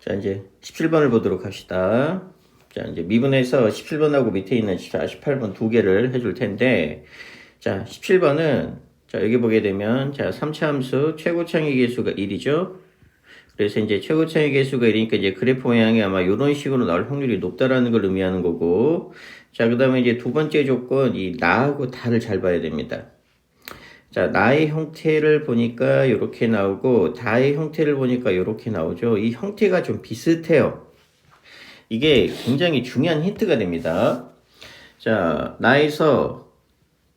자, 이제 17번을 보도록 합시다. 자, 이제 미분에서 17번하고 밑에 있는 자, 18번 두 개를 해줄 텐데, 자, 17번은, 자, 여기 보게 되면, 자, 3차 함수 최고 창의 개수가 1이죠? 그래서 이제 최고 창의 개수가 1이니까 이제 그래프 모양이 아마 이런 식으로 나올 확률이 높다라는 걸 의미하는 거고, 자, 그 다음에 이제 두 번째 조건, 이 나하고 다를 잘 봐야 됩니다. 자, 나의 형태를 보니까 이렇게 나오고, 다의 형태를 보니까 이렇게 나오죠. 이 형태가 좀 비슷해요. 이게 굉장히 중요한 힌트가 됩니다. 자, 나에서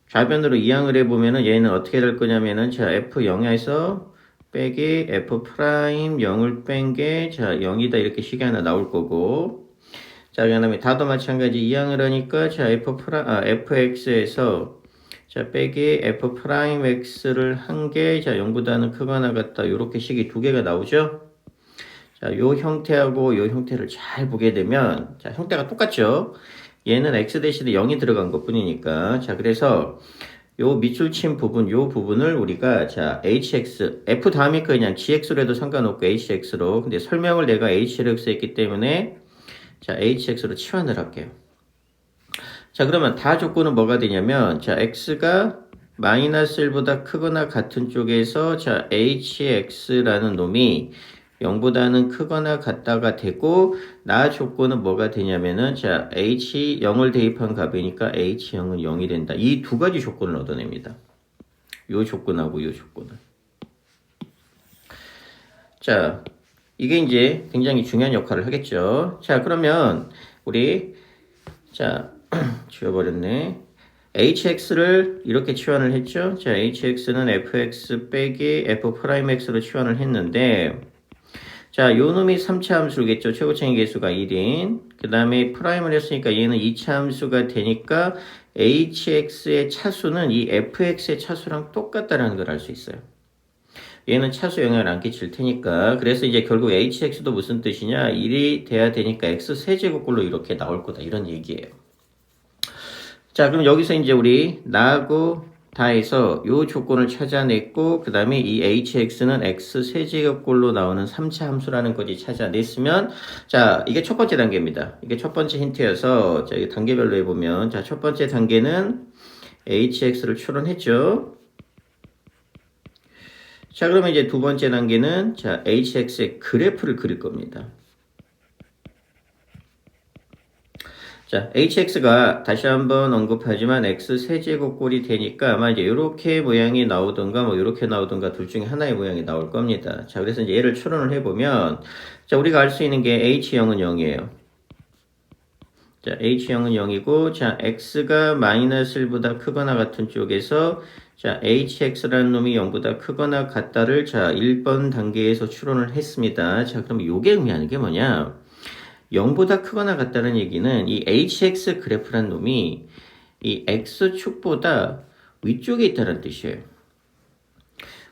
좌변으로 이항을 해보면은 얘는 어떻게 될 거냐면은, 자, F0에서 빼기 F 프라임 0을 뺀 게, 자, 0이다 이렇게 식이 하나 나올 거고, 자, 그 다음에 다도 마찬가지 이항을 하니까, 자, FX에서 자, 빼기 f 프라임 x를 한 개, 자, 0보다는 크거나 같다. 요렇게 식이 두 개가 나오죠? 자, 요 형태하고 요 형태를 잘 보게 되면, 자, 형태가 똑같죠? 얘는 x 대신에 0이 들어간 것 뿐이니까. 자, 그래서 요 밑줄 친 부분, 요 부분을 우리가, 자, hx, f 다음이니까 그냥 gx로 해도 상관없고 hx로. 근데 설명을 내가 hx 했기 때문에, 자, hx로 치환을 할게요. 자, 그러면 다 조건은 뭐가 되냐면, 자, x가 마이너스 1보다 크거나 같은 쪽에서, 자, hx라는 놈이 0보다는 크거나 같다가 되고, 나 조건은 뭐가 되냐면은, 자, h 0을 대입한 값이니까 h0은 0이 된다. 이 두 가지 조건을 얻어냅니다. 요 조건하고 요 조건을. 자, 이게 이제 굉장히 중요한 역할을 하겠죠. 자, 그러면, 우리, 자, 지워버렸네. hx를 이렇게 치환을 했죠. 자, hx는 fx 빼기 f 프라임 x로 치환을 했는데, 자, 요 놈이 3차 함수겠죠. 최고창의 개수가 1인. 그 다음에 프라임을 했으니까 얘는 2차 함수가 되니까 hx의 차수는 이 fx의 차수랑 똑같다라는 걸 알 수 있어요. 얘는 차수 영향을 안 끼칠 테니까. 그래서 이제 결국 hx도 무슨 뜻이냐? 1이 돼야 되니까 x 세제곱꼴로 이렇게 나올 거다. 이런 얘기예요. 자, 그럼 여기서 이제 우리 나하고 다해서 요 조건을 찾아냈고 그 다음에 이 hx는 x 세제곱꼴로 나오는 3차 함수라는 거지 찾아냈으면 자 이게 첫 번째 단계입니다. 이게 첫 번째 힌트여서 자, 이 단계별로 해보면 자 첫 번째 단계는 hx를 추론했죠. 자 그러면 이제 두 번째 단계는 자 hx의 그래프를 그릴 겁니다. 자, hx가 다시 한번 언급하지만 x 세제곱꼴이 되니까 아마 이제 이렇게 모양이 나오던가 뭐 이렇게 나오던가 둘 중에 하나의 모양이 나올 겁니다. 자, 그래서 이제 얘를 추론을 해보면 자, 우리가 알 수 있는 게 h0은 0이에요. 자, h0은 0이고 자, x가 마이너스 1보다 크거나 같은 쪽에서 자, hx라는 놈이 0보다 크거나 같다를 자, 1번 단계에서 추론을 했습니다. 자, 그럼 이게 의미하는 게 뭐냐? 0보다 크거나 같다는 얘기는 이 hx 그래프란 놈이 이 x축보다 위쪽에 있다는 뜻이에요.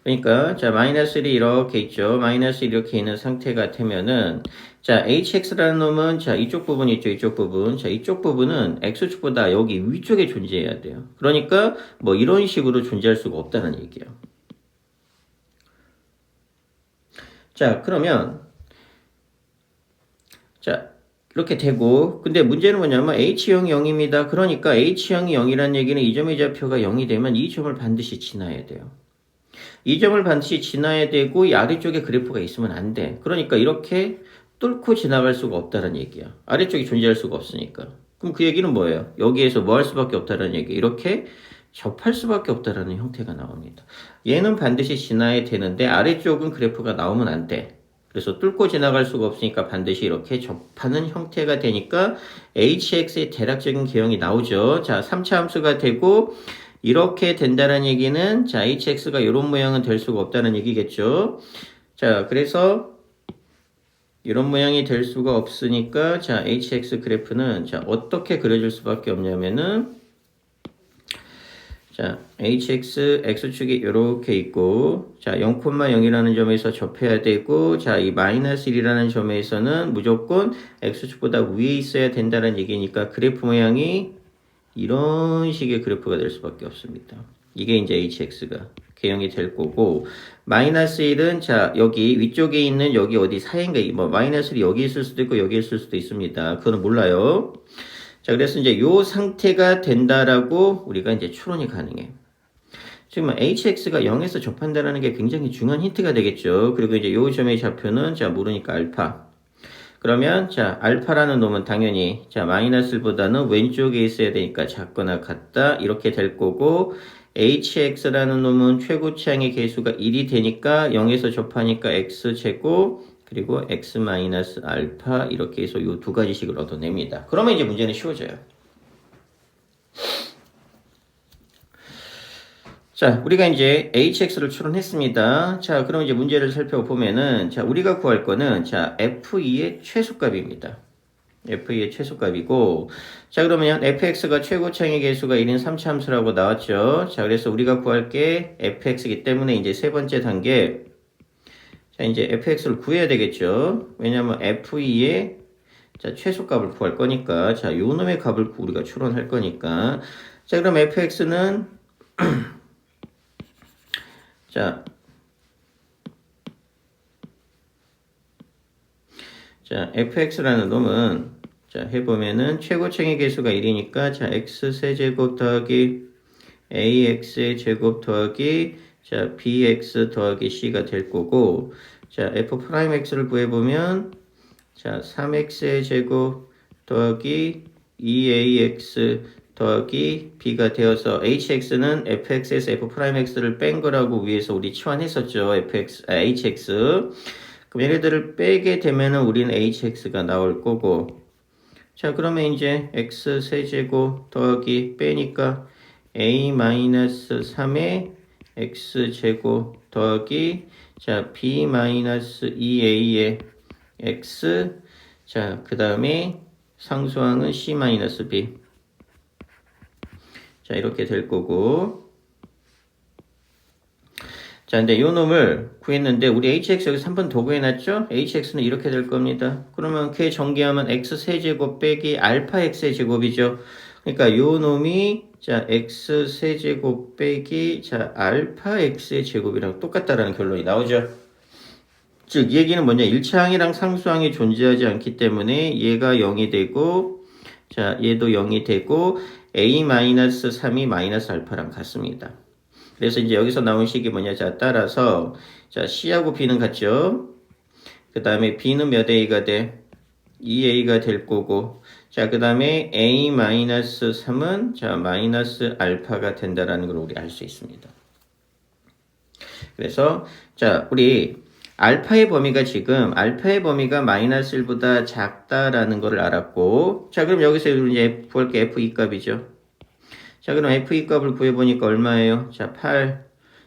그러니까 자 마이너스 1이 이렇게 있죠. 마이너스 1 이렇게 있는 상태가 되면은 자 hx라는 놈은 자 이쪽 부분 있죠. 이쪽 부분. 자 이쪽 부분은 x축보다 여기 위쪽에 존재해야 돼요. 그러니까 뭐 이런 식으로 존재할 수가 없다는 얘기예요. 자 그러면 자, 이렇게 되고, 근데 문제는 뭐냐면 H형이 0입니다. 그러니까 H형이 0이라는 얘기는 이 점의 좌표가 0이 되면 이 점을 반드시 지나야 돼요. 이 점을 반드시 지나야 되고, 이 아래쪽에 그래프가 있으면 안 돼. 그러니까 이렇게 뚫고 지나갈 수가 없다는 얘기야. 아래쪽이 존재할 수가 없으니까. 그럼 그 얘기는 뭐예요? 여기에서 뭐 할 수밖에 없다는 얘기. 이렇게 접할 수밖에 없다라는 형태가 나옵니다. 얘는 반드시 지나야 되는데, 아래쪽은 그래프가 나오면 안 돼. 그래서 뚫고 지나갈 수가 없으니까 반드시 이렇게 접하는 형태가 되니까 hx의 대략적인 개형이 나오죠. 자, 3차 함수가 되고 이렇게 된다는 얘기는 자, hx가 이런 모양은 될 수가 없다는 얘기겠죠. 자, 그래서 이런 모양이 될 수가 없으니까 자, hx 그래프는 자, 어떻게 그려질 수밖에 없냐면은 자, hx, x축이 이렇게 있고, 자, 0,0이라는 점에서 접해야 되고, 자, 이 마이너스 1이라는 점에서는 무조건 x축보다 위에 있어야 된다는 얘기니까 그래프 모양이 이런 식의 그래프가 될 수밖에 없습니다. 이게 이제 hx가 개형이 될 거고 마이너스 1은 자 여기 위쪽에 있는 여기 어디 사이인가 뭐 마이너스 1이 여기 있을 수도 있고 여기 있을 수도 있습니다. 그거는 몰라요. 자 그래서 이제 요 상태가 된다라고 우리가 이제 추론이 가능해. 지금 hx가 0에서 접한다라는 게 굉장히 중요한 힌트가 되겠죠. 그리고 이제 요 점의 좌표는 자 모르니까 알파. 그러면 자 알파라는 놈은 당연히 자 마이너스 1보다는 왼쪽에 있어야 되니까 작거나 같다 이렇게 될 거고 hx라는 놈은 최고치항의 개수가 1이 되니까 0에서 접하니까 x제곱 그리고 x 마이너스 알파 이렇게 해서 이 두 가지씩을 얻어냅니다. 그러면 이제 문제는 쉬워져요. 자, 우리가 이제 hx를 추론했습니다. 자, 그럼 이제 문제를 살펴보면은 자, 우리가 구할 거는 자, f2의 최소값입니다. f2의 최소값이고 자, 그러면 fx가 최고차의 개수가 1인 3차 함수라고 나왔죠. 자, 그래서 우리가 구할 게 fx이기 때문에 이제 세 번째 단계 자, 이제 fx를 구해야 되겠죠. 왜냐면 f2의 자, 최소값을 구할 거니까 자, 요 놈의 값을 우리가 추론할 거니까 자, 그럼 fx는 자, 자, fx라는 놈은 자, 해보면은 최고층의 개수가 1이니까 자, x 세제곱 더하기 ax의 제곱 더하기 자, bx 더하기 c가 될 거고 자, f 프라임 x를 구해보면 자, 3x의 제곱 더하기 2ax 더하기 b가 되어서 hx는 fx에서 f 프라임 x를 뺀 거라고 위해서 우리 치환했었죠. fx, 아, hx. 그럼 얘네들을 빼게 되면은 우리는 hx가 나올 거고. 자, 그러면 이제 x 세제곱 더하기 빼니까 a 마이너스 3의 x 제곱 더하기 자, b 마이너스 2a의 x 자, 그 다음에 상수항은 c 마이너스 b 자, 이렇게 될 거고. 자, 근데 요 놈을 구했는데, 우리 hx 여기서 한번더 구해놨죠? hx는 이렇게 될 겁니다. 그러면 걔 전개하면 x 세제곱 빼기 알파 x의 제곱이죠. 그러니까 요 놈이, 자, x 세제곱 빼기, 자, 알파 x의 제곱이랑 똑같다라는 결론이 나오죠. 즉, 이 얘기는 뭐냐? 1차항이랑 상수항이 존재하지 않기 때문에 얘가 0이 되고, 자, 얘도 0이 되고, a-3이 마이너스 알파랑 같습니다. 그래서 이제 여기서 나온 식이 뭐냐. 자, 따라서, 자, C하고 B는 같죠? 그 다음에 B는 몇 A가 돼? 2A가 될 거고, 자, 그 다음에 A-3은, 자, 마이너스 알파가 된다라는 걸 우리 알 수 있습니다. 그래서, 자, 우리, 알파의 범위가 지금 알파의 범위가 마이너스 1보다 작다라는 것을 알았고 자 그럼 여기서 이제 구할 게 f2 값이죠. 자 그럼 f2 값을 구해보니까 얼마예요? 자 8,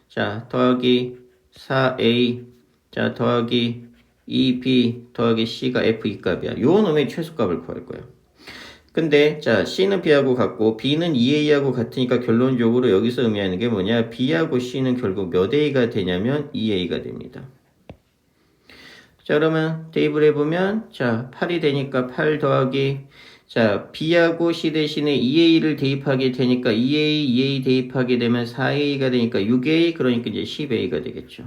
자 더하기 4a, 자 더하기 2b 더하기 c가 f2 값이야. 요 놈의 최소값을 구할 거예요. 근데 자 C는 B하고 같고 B는 2A하고 같으니까 결론적으로 여기서 의미하는 게 뭐냐 B하고 C는 결국 몇 A가 되냐면 2A가 됩니다. 자, 그러면 대입을 해보면, 자, 8이 되니까 8 더하기, 자, B하고 C 대신에 2A를 대입하게 되니까 2A, 2A 대입하게 되면 4A가 되니까 6A, 그러니까 이제 10A가 되겠죠.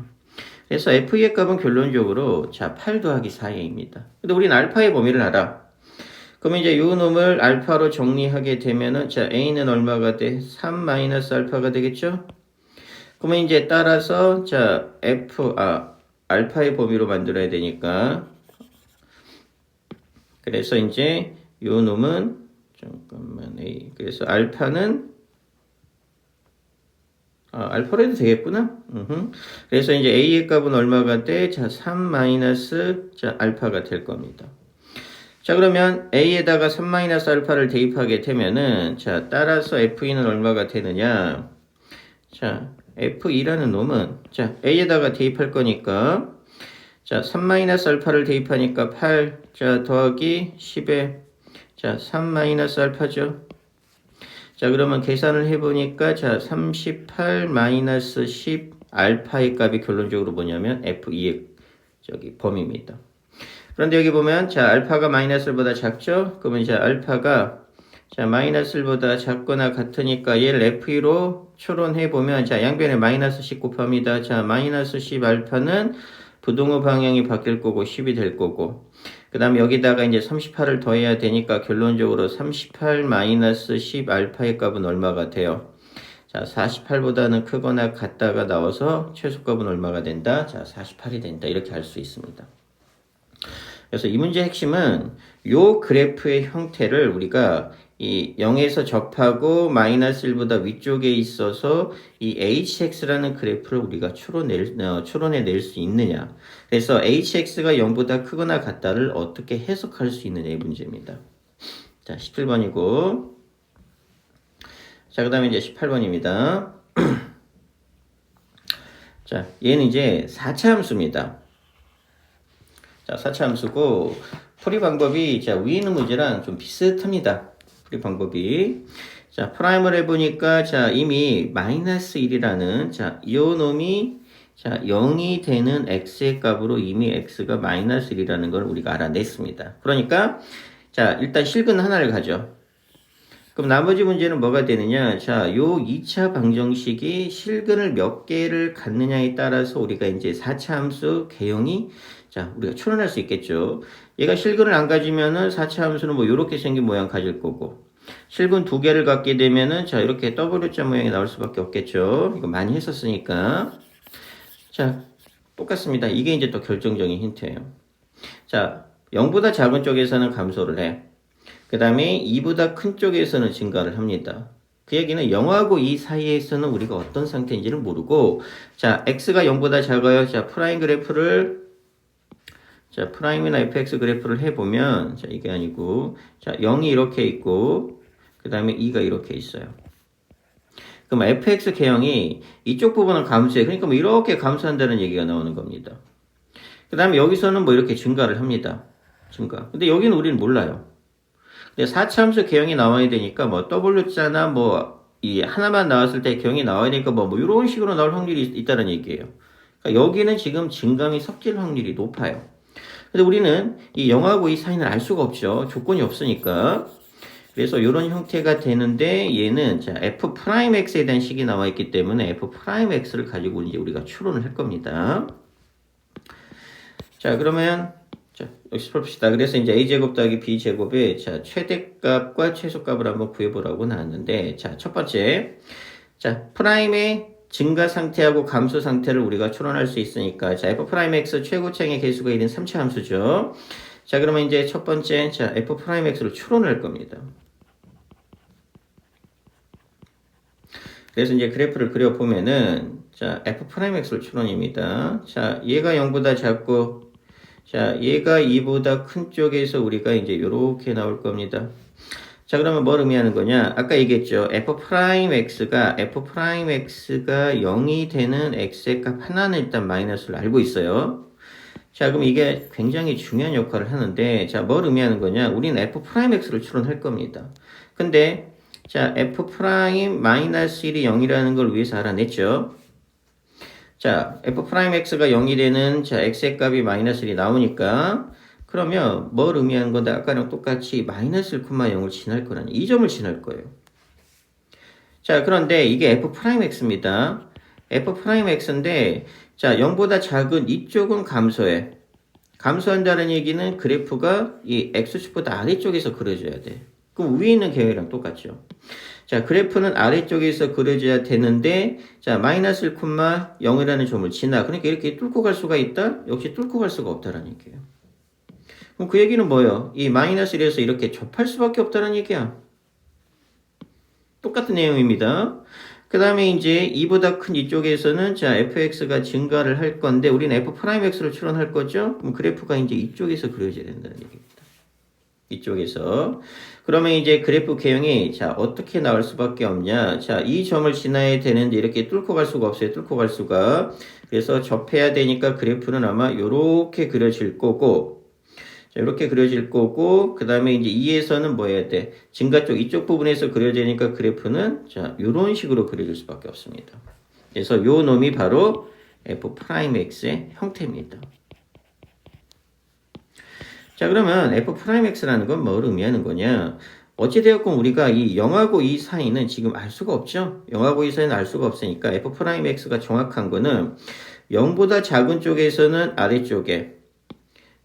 그래서 F의 값은 결론적으로, 자, 8 더하기 4A입니다. 근데 우리는 알파의 범위를 알아. 그러면 이제 요 놈을 알파로 정리하게 되면은, 자, A는 얼마가 돼? 3 마이너스 알파가 되겠죠? 그러면 이제 따라서, 자, F, 아, 알파의 범위로 만들어야 되니까 그래서 이제 요 놈은 잠깐만 A 그래서 알파는 아, 알파로 해도 되겠구나. 으흠. 그래서 이제 A의 값은 얼마가 돼? 자, 3 마이너스 자, 알파가 될 겁니다. 자, 그러면 A에다가 3 마이너스 알파를 대입하게 되면은 자, 따라서 F2는 얼마가 되느냐? 자, F2라는 놈은 자 A에다가 대입할 거니까 자 3-알파를 대입하니까 8 자 더하기 10에 자 3-알파죠 자 그러면 계산을 해보니까 자 38-10 알파의 값이 결론적으로 뭐냐면 F2의 저기 범위입니다 그런데 여기 보면 자 알파가 마이너스 보다 작죠 그러면 이제 알파가 자, 마이너스 1보다 작거나 같으니까 얘를 F2로 추론해 보면, 자, 양변에 마이너스 10 곱합니다. 자, 마이너스 10 알파는 부동호 방향이 바뀔 거고 10이 될 거고. 그 다음에 여기다가 이제 38을 더해야 되니까 결론적으로 38 마이너스 10 알파의 값은 얼마가 돼요? 자, 48보다는 크거나 같다가 나와서 최소값은 얼마가 된다? 자, 48이 된다. 이렇게 할 수 있습니다. 그래서 이 문제의 핵심은 요 그래프의 형태를 우리가 이 0에서 접하고 마이너스 1보다 위쪽에 있어서 이 hx라는 그래프를 우리가 추론낼, 어, 추론해낼 수 있느냐. 그래서 hx가 0보다 크거나 같다를 어떻게 해석할 수 있느냐의 문제입니다. 자, 17번이고. 자, 그 다음에 이제 18번입니다. 자, 얘는 이제 4차 함수입니다. 자, 4차 함수고, 풀이 방법이, 자, 위에 있는 문제랑 좀 비슷합니다. 풀이 방법이. 자, 프라임을 해보니까, 자, 이미 마이너스 1이라는, 자, 이 놈이, 자, 0이 되는 x의 값으로 이미 x가 마이너스 1이라는 걸 우리가 알아냈습니다. 그러니까, 자, 일단 실근 하나를 가죠. 그럼 나머지 문제는 뭐가 되느냐? 자, 요 2차 방정식이 실근을 몇 개를 갖느냐에 따라서 우리가 이제 4차 함수 개형이 자, 우리가 추론할 수 있겠죠. 얘가 실근을 안 가지면은 4차 함수는 뭐 요렇게 생긴 모양 가질 거고. 실근 두 개를 갖게 되면은 자, 이렇게 W자 모양이 나올 수밖에 없겠죠. 이거 많이 했었으니까. 자, 똑같습니다. 이게 이제 또 결정적인 힌트예요. 자, 0보다 작은 쪽에서는 감소를 해. 그 다음에 2보다 큰 쪽에서는 증가를 합니다. 그 얘기는 0하고 2 사이에서는 우리가 어떤 상태인지를 모르고 자 x가 0보다 작아요. 자 프라임 그래프를 자 프라임이나 fx 그래프를 해보면 자 이게 아니고 자 0이 이렇게 있고 그 다음에 2가 이렇게 있어요. 그럼 fx 개형이 이쪽 부분을 감소해. 그러니까 뭐 이렇게 감소한다는 얘기가 나오는 겁니다. 그 다음에 여기서는 뭐 이렇게 증가를 합니다. 증가. 근데 여기는 우리는 몰라요. 근데 4차 함수 개형이 나와야 되니까 뭐 W자나 뭐 이 하나만 나왔을 때 개형이 나와야 되니까 뭐, 뭐 이런 식으로 나올 확률이 있, 다는 얘기예요. 그러니까 여기는 지금 증감이 섞일 확률이 높아요. 근데 우리는 이 0하고 이 사이는 알 수가 없죠. 조건이 없으니까. 그래서 이런 형태가 되는데 얘는 자 f'x에 대한 식이 나와 있기 때문에 f'x를 가지고 이제 우리가 추론을 할 겁니다. 자 그러면 자, 역시 풀읍시다. 그래서 이제 a제곱 더하기 b제곱의 자, 최대값과 최소값을 한번 구해보라고 나왔는데, 자, 첫 번째. 자, 프라임의 증가 상태하고 감소 상태를 우리가 추론할 수 있으니까, 자, f 프라임 x 최고창의 개수가 1인 3차 함수죠. 자, 그러면 이제 첫 번째, 자, f 프라임 x를 추론할 겁니다. 그래서 이제 그래프를 그려 보면은, 자, f 프라임 x를 추론입니다. 자, 얘가 0보다 작고, 자, 얘가 2보다 큰 쪽에서 우리가 이제 이렇게 나올 겁니다. 자, 그러면 뭘 의미하는 거냐? 아까 얘기했죠. f'x가 f'x가 0이 되는 x의 값 하나는 일단 마이너스를 알고 있어요. 자, 그럼 이게 굉장히 중요한 역할을 하는데, 자, 뭘 의미하는 거냐? 우리는 f'x를 추론할 겁니다. 근데, 자, f' 마이너스 1이 0이라는 걸 위해서 알아냈죠. 자, f'x가 0이 되는 자, x의 값이 마이너스 1이 나오니까 그러면 뭘 의미하는 건데 아까랑 똑같이 마이너스 1,0을 지날 거라는 이 점을 지날 거예요. 자, 그런데 이게 f'x입니다. f'x인데 자, 0보다 작은 이쪽은 감소해. 감소한다는 얘기는 그래프가 이 x축보다 아래쪽에서 그려져야 돼. 그럼 위에 있는 계획이랑 똑같죠. 자, 그래프는 아래쪽에서 그려져야 되는데, 자, 마이너스 1,0이라는 점을 지나. 그러니까 이렇게 뚫고 갈 수가 있다? 역시 뚫고 갈 수가 없다라는 얘기예요. 그럼 그 얘기는 뭐예요? 이 마이너스 1에서 이렇게 접할 수밖에 없다는 얘기야. 똑같은 내용입니다. 그 다음에 이제 2보다 큰 이쪽에서는 자, fx가 증가를 할 건데, 우리는 f'x를 추론할 거죠? 그럼 그래프가 이제 이쪽에서 그려져야 된다는 얘기입니다. 이쪽에서. 그러면 이제 그래프 개형이 자 어떻게 나올 수밖에 없냐 자 이 점을 지나야 되는데 이렇게 뚫고 갈 수가 없어요 뚫고 갈 수가 그래서 접해야 되니까 그래프는 아마 이렇게 그려질 거고 자 이렇게 그려질 거고 그 다음에 이제 2에서는 뭐 해야 돼 증가 쪽 이쪽 부분에서 그려지니까 그래프는 자 이런 식으로 그려질 수밖에 없습니다 그래서 요 놈이 바로 f 프라임 x의 형태입니다 자 그러면 f 프라임 x라는 건 뭘 의미하는 거냐? 어찌되었건 우리가 이 0하고 2 사이는 지금 알 수가 없죠. 0하고 2 사이는 알 수가 없으니까 f 프라임 x가 정확한 거는 0보다 작은 쪽에서는 아래쪽에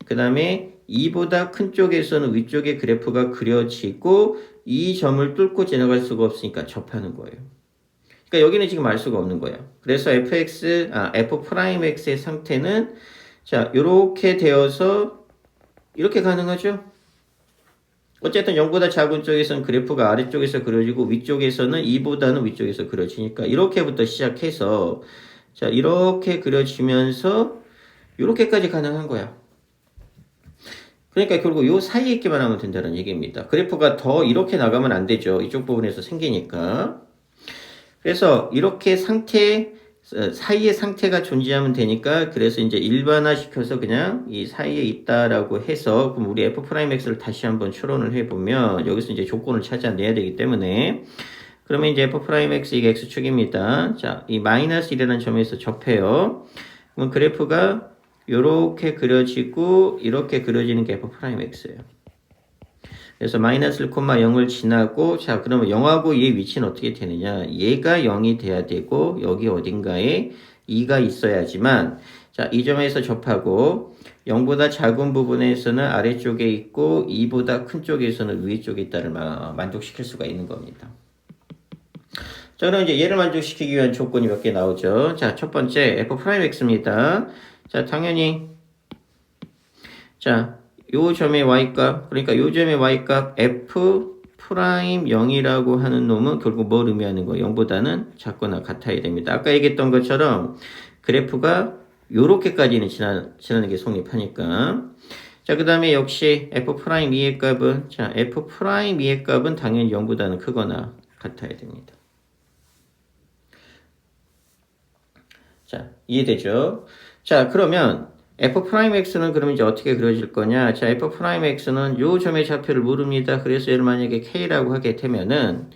그 다음에 2보다 큰 쪽에서는 위쪽에 그래프가 그려지고 이 점을 뚫고 지나갈 수가 없으니까 접하는 거예요. 그러니까 여기는 지금 알 수가 없는 거예요. 그래서 fx, 아, f 프라임 x의 상태는 자, 이렇게 되어서 이렇게 가능하죠? 어쨌든 0보다 작은 쪽에서는 그래프가 아래쪽에서 그려지고 위쪽에서는 2보다는 위쪽에서 그려지니까 이렇게부터 시작해서 자, 이렇게 그려지면서 이렇게까지 가능한 거야. 그러니까 결국 요 사이에 있기만 하면 된다는 얘기입니다. 그래프가 더 이렇게 나가면 안 되죠. 이쪽 부분에서 생기니까. 그래서 이렇게 상태 어, 사이에 상태가 존재하면 되니까 그래서 이제 일반화 시켜서 그냥 이 사이에 있다라고 해서 그럼 우리 f 프라임 x를 다시 한번 추론을 해보면 여기서 이제 조건을 찾아내야 되기 때문에 그러면 이제 f 프라임 x 이게 x축입니다. 자, 이 마이너스 1이라는 점에서 접해요. 그럼 그래프가 이렇게 그려지고 이렇게 그려지는 게 f 프라임 x예요. 그래서 마이너스 1, 0을 지나고 자 그러면 0하고 얘 위치는 어떻게 되느냐 얘가 0이 돼야 되고 여기 어딘가에 2가 있어야지만 자 이 점에서 접하고 0보다 작은 부분에서는 아래쪽에 있고 2보다 큰 쪽에서는 위쪽에 있다를 만족시킬 수가 있는 겁니다. 자 그럼 이제 얘를 만족시키기 위한 조건이 몇 개 나오죠. 자 첫 번째 f 프라임 x입니다. 자 당연히 자 요 점의 y값 그러니까 요 점의 y값 f 프라임 0이라고 하는 놈은 결국 뭘 의미하는 거예요? 0보다는 작거나 같아야 됩니다. 아까 얘기했던 것처럼 그래프가 요렇게까지는 지나, 지나는 게 성립하니까 자, 그 다음에 역시 f 프라임 2의 값은 자, f 프라임 2의 값은 당연히 0보다는 크거나 같아야 됩니다. 자, 이해되죠? 자, 그러면 f 프라임 x는 그럼 이제 어떻게 그려질 거냐? 자, f 프라임 x는 요 점의 좌표를 모릅니다. 그래서 얘를 만약에 k라고 하게 되면은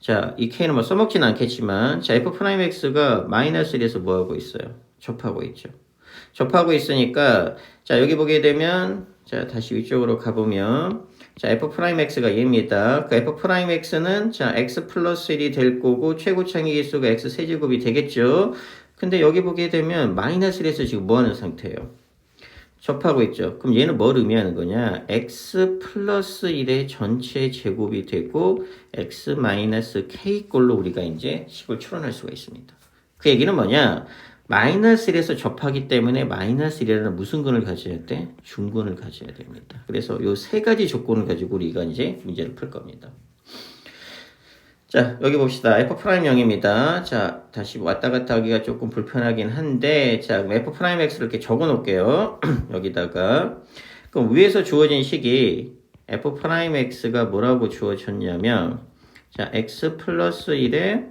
자, 이 k는 뭐 써먹진 않겠지만 자, f 프라임 x가 마이너스 1에서 뭐 하고 있어요? 접하고 있죠. 접하고 있으니까 자, 여기 보게 되면 자, 다시 위쪽으로 가 보면 자, f 프라임 x가 얘입니다. 그 f 프라임 x는 자, x 플러스 1이 될 거고 최고 창의 개수가 x 세제곱이 되겠죠. 근데 여기 보게 되면 마이너스 1에서 지금 뭐 하는 상태예요? 접하고 있죠. 그럼 얘는 뭘 의미하는 거냐? x 플러스 1의 전체 제곱이 되고 x 마이너스 k 꼴로 우리가 이제 식을 추론할 수가 있습니다. 그 얘기는 뭐냐? 마이너스 1에서 접하기 때문에 마이너스 1이라는 무슨 근을 가져야 돼? 중근을 가져야 됩니다. 그래서 요 세 가지 조건을 가지고 우리가 이제 문제를 풀 겁니다. 자, 여기 봅시다. f 프라임 0입니다. 자, 다시 왔다 갔다 하기가 조금 불편하긴 한데, 자, f 프라임 x를 이렇게 적어 놓을게요. 여기다가. 그럼 위에서 주어진 식이 f 프라임 x가 뭐라고 주어졌냐면, 자, x 플러스 1에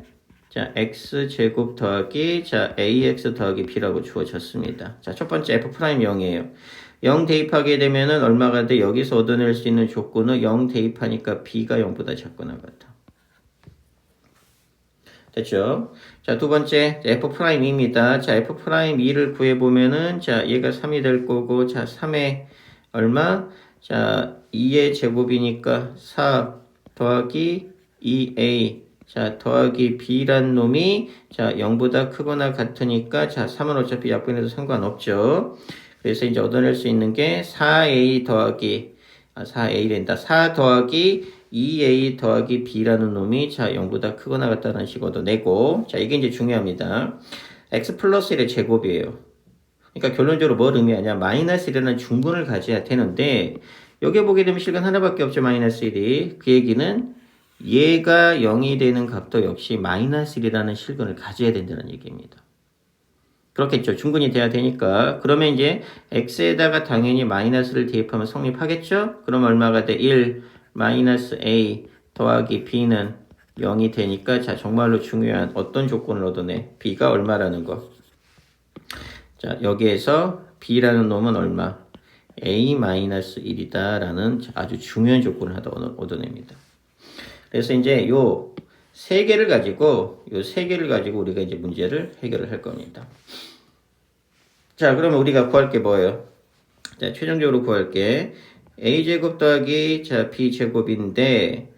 자, x 제곱 더하기 자, ax 더하기 b라고 주어졌습니다. 자, 첫 번째 f 프라임 0이에요. 0 대입하게 되면은 얼마가 돼? 여기서 얻어낼 수 있는 조건은 0 대입하니까 b가 0보다 작거나 같아. 됐죠? 자, 두 번째, f 프라임 2입니다. 자, f 프라임 2를 구해 보면은, 자, 얘가 3이 될 거고, 자, 3에 얼마? 자, 2의 제곱이니까 4 더하기 2a. 자, 더하기 b란 놈이, 자, 0보다 크거나 같으니까, 자, 3은 어차피 약분해도 상관없죠. 그래서 이제 얻어낼 수 있는 게 4a 더하기, 아, 4a 된다. 4 더하기 2a 더하기 b라는 놈이 자 0보다 크거나 같다는 식으로 얻어내고 자 이게 이제 중요합니다. x 플러스 1의 제곱이에요. 그러니까 결론적으로 뭘 의미하냐 마이너스 1이라는 중근을 가져야 되는데 여기 보게 되면 실근 하나밖에 없죠 마이너스 1이 그 얘기는 얘가 0이 되는 값도 역시 마이너스 1이라는 실근을 가져야 된다는 얘기입니다. 그렇겠죠. 중근이 돼야 되니까. 그러면 이제 x에다가 당연히 마이너스를 대입하면 성립하겠죠? 그럼 얼마가 돼? 1 마이너스 a 더하기 b는 0이 되니까 자 정말로 중요한 어떤 조건을 얻어내? b가 얼마라는 거. 자 여기에서 b라는 놈은 얼마? a 마이너스 1이다 라는 아주 중요한 조건을 하다 얻어냅니다. 그래서 이제 요 세 개를 가지고 요 세 개를 가지고 우리가 이제 문제를 해결을 할 겁니다. 자 그러면 우리가 구할 게 뭐예요? 자 최종적으로 구할 게 a제곱 더하기 자 b제곱인데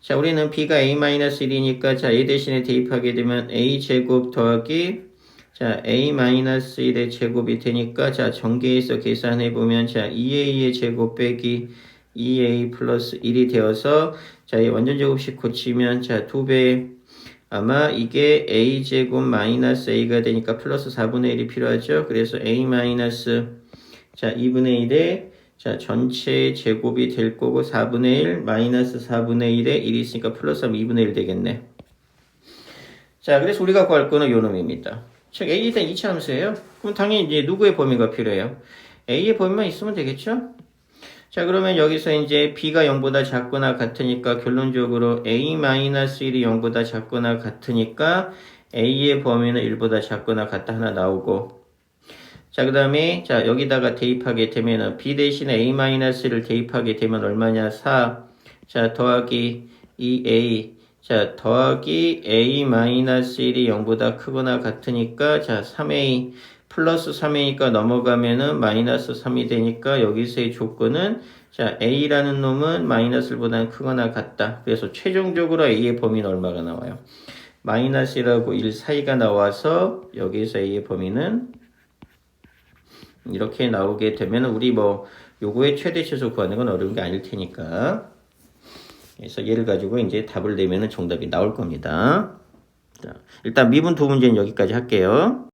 자, 우리는 b가 a-1이니까 자, a 대신에 대입하게 되면 a 제곱 더하기 자, a-1의 제곱이 되니까 자, 전개해서 계산해 보면 자, 2a의 제곱 빼기 2a 플러스 1이 되어서 자, 이 완전 제곱식 고치면 자, 2배 아마 이게 a 제곱 마이너스 a가 되니까 플러스 4분의 1이 필요하죠. 그래서 a 마이너스 자, 2분의 1에 자, 전체 제곱이 될 거고 4분의 1 마이너스 4분의 1에 1이 있으니까 플러스 하면 2분의 1 되겠네. 자, 그래서 우리가 구할 거는 요 놈입니다. 즉 A에 대한 이차함수예요. 그럼 당연히 이제 누구의 범위가 필요해요? A의 범위만 있으면 되겠죠? 자, 그러면 여기서 이제 B가 0보다 작거나 같으니까 결론적으로 A-1이 0보다 작거나 같으니까 A의 범위는 1보다 작거나 같다 하나 나오고 자, 그 다음에, 자, 여기다가 대입하게 되면은, B 대신에 A-를 대입하게 되면 얼마냐? 4. 자, 더하기 2A. 자, 더하기 A-1이 0보다 크거나 같으니까, 자, 3A. 플러스 3A니까 넘어가면은 마이너스 3이 되니까 여기서의 조건은, 자, A라는 놈은 마이너스 1보다 크거나 같다. 그래서 최종적으로 A의 범위는 얼마가 나와요? 마이너스라고 1 사이가 나와서 여기서 A의 범위는 이렇게 나오게 되면 우리 뭐 요거의 최대 최소 구하는 건 어려운 게 아닐 테니까 그래서 얘를 가지고 이제 답을 내면은 정답이 나올 겁니다. 자, 일단 미분 두 문제는 여기까지 할게요.